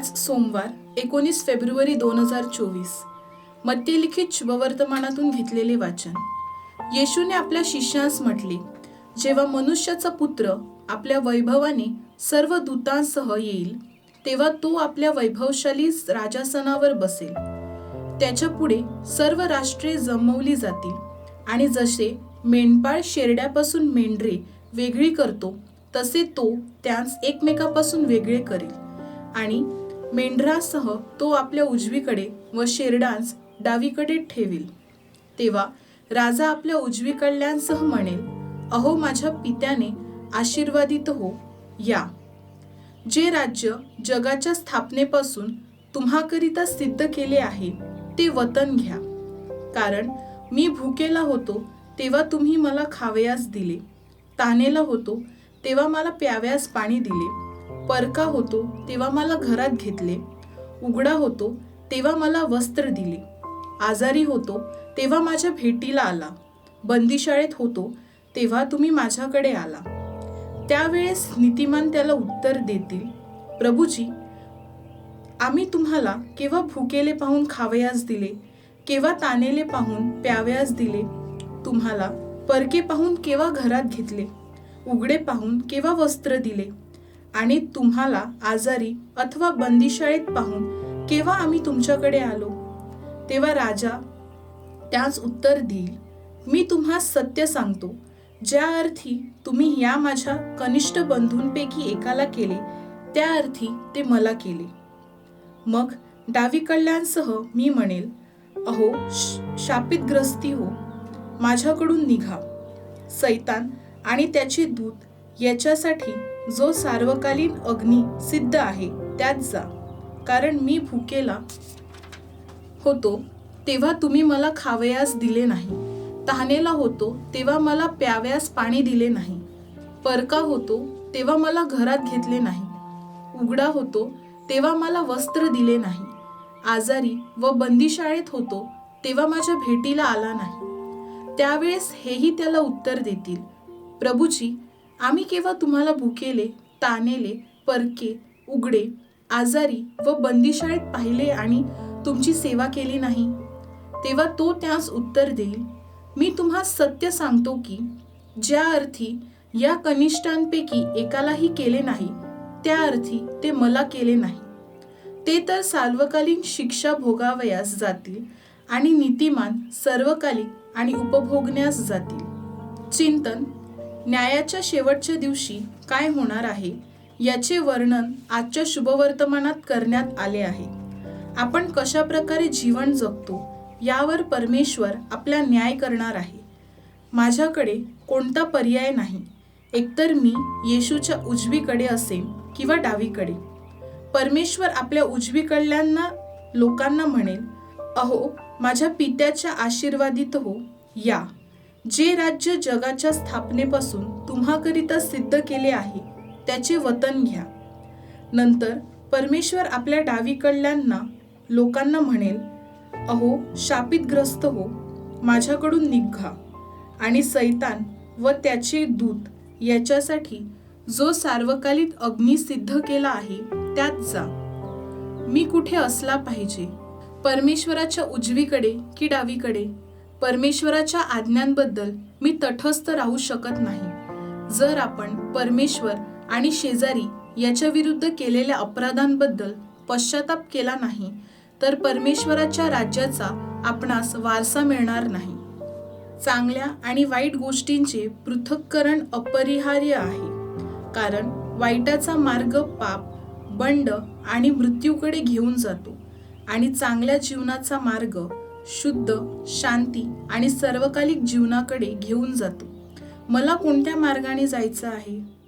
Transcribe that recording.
आज सोमवार एकोणीस फेब्रुवारी दोन हजार चोवीस. मध्यलिखित शुभवर्तमानातून घेतलेले वाचन. येशूने आपल्या शिष्यास म्हटले जेव्हा मनुष्याचा पुत्र आपल्या वैभवाने सर्व दूतांसह येईल तेव्हा तो आपल्या वैभवशाली राजासनावर बसेल. त्याच्या पुढे सर्व राष्ट्रे जमवली जातील आणि जसे मेंढपाळ शेरड्यापासून मेंढरे वेगळी करतो तसे तो त्यास एकमेकापासून वेगळे करेल आणि मेंढरासह तो आपल्या उजवीकडे व शेरडांस डावीकडे ठेवील. तेव्हा राजा आपल्या उजवीकडल्यांसह म्हणेल अहो माझ्या पित्याने आशीर्वादित हो या. जे राज्य जगाच्या स्थापनेपासून तुम्हाकरिता सिद्ध केले आहे ते वतन घ्या. कारण मी भुकेला होतो तेव्हा तुम्ही मला खावयास दिले. तानेला होतो तेव्हा मला प्याव्यास पाणी दिले. परका होतो तेव्हा मला घरात घेतले. उघडा होतो तेव्हा मला वस्त्र दिले. आजारी होतो तेव्हा माझ्या भेटीला आला. बंदीशाळेत होतो तेव्हा तुम्ही माझ्याकडे आला. त्यावेळेस नीतिमान त्याला उत्तर देतील प्रभूजी आम्ही तुम्हाला केव्हा भुकेले पाहून खावयास दिले केव्हा तानेले पाहून प्यावयास दिले तुम्हाला परके पाहून केव्हा घरात घेतले उघडे पाहून केव्हा वस्त्र दिले आणि तुम्हाला आजारी अथवा बंदीशाळेत पाहून केव्हा आम्ही तुमच्याकडे आलो? तेव्हा राजा त्याच उत्तर देईल मी तुम्हा सत्य सांगतो. ज्या अर्थी तुम्ही या माझ्या कनिष्ठ बंधूंपैकी एकाला केले त्या अर्थी ते मला केले. मग डावीकडल्यांसह मी म्हणेल अहो श- शापितग्रस्ती हो. माझ्याकडून निघा. सैतान आणि त्याचे दूत याच्यासाठी जो सार्वकालीन अग्नी सिद्ध आहे त्यात जा. कारण मी भुकेला होतो तेव्हा तुम्ही मला खावयास दिले नाही. तहानेला होतो तेव्हा मला प्याव्यास पाणी दिले नाही. परका होतो तेव्हा मला घरात घेतले नाही. उघडा होतो तेव्हा मला वस्त्र दिले नाही. आजारी व बंदीशाळेत होतो तेव्हा माझ्या भेटीला आला नाही. त्यावेळेस हेही त्याला उत्तर देतील. प्रभूची आम्ही केव्हा तुम्हाला भुकेले तानेले परके उघडे आजारी व बंदीशाळेत पाहिले आणि तुमची सेवा केली नाही तेव्हा तो त्यास उत्तर देईल. मी तुम्हा सत्य सांगतो की ज्या अर्थी या कनिष्ठांपैकी एकालाही केले नाही त्या अर्थी ते मला केले नाही. ते तर सार्वकालीन शिक्षा भोगावयास जातील आणि नीतिमान सर्वकालिक आणि उपभोगण्यास जातील. चिंतन न्यायाच्या शेवटच्या दिवशी काय होणार आहे याचे वर्णन आजच्या शुभवर्तमानात करण्यात आले आहे. आपण कशा प्रकारे जीवन जगतो यावर परमेश्वर आपला न्याय करणार आहे. माझ्याकडे कोणता पर्याय नाही. एकतर मी येशूच्या उजवीकडे असेन किंवा डावीकडे. परमेश्वर आपल्या उजवीकडल्यांना लोकांना म्हणेल अहो माझ्या पित्याच्या आशीर्वादित हो या. जे राज्य जगाच्या स्थापनेपासून तुम्हाकरिता सिद्ध केले आहे त्याचे वतन घ्या. नंतर परमेश्वर आपल्या डावीकडल्यांना लोकांना म्हणेल अहो शापितग्रस्त हो माझ्याकडून निघा. आणि सैतान व त्याचे दूत याच्यासाठी जो सार्वकालिक अग्नी सिद्ध केला आहे त्यात जा. मी कुठे असला पाहिजे? परमेश्वराच्या उजवीकडे की डावीकडे? परमेश्वराच्या आज्ञांबद्दल मी तटस्थ राहू शकत नाही. जर आपण परमेश्वर आणि शेजारी याच्या विरुद्ध केलेल्या अपराधांबद्दल पश्चाताप केला नाही तर परमेश्वराच्या राज्याचा आपणास वारसा मिळणार नाही. चांगल्या आणि वाईट गोष्टींचे पृथक्करण अपरिहार्य आहे कारण वाईटाचा मार्ग पाप बंड आणि मृत्यूकडे घेऊन जातो आणि चांगल्या जीवनाचा मार्ग शुद्ध शांती आणि सर्वकालिक जीवनाकडे घेऊन जातो. मला कोणत्या मार्गाने जायचं आहे?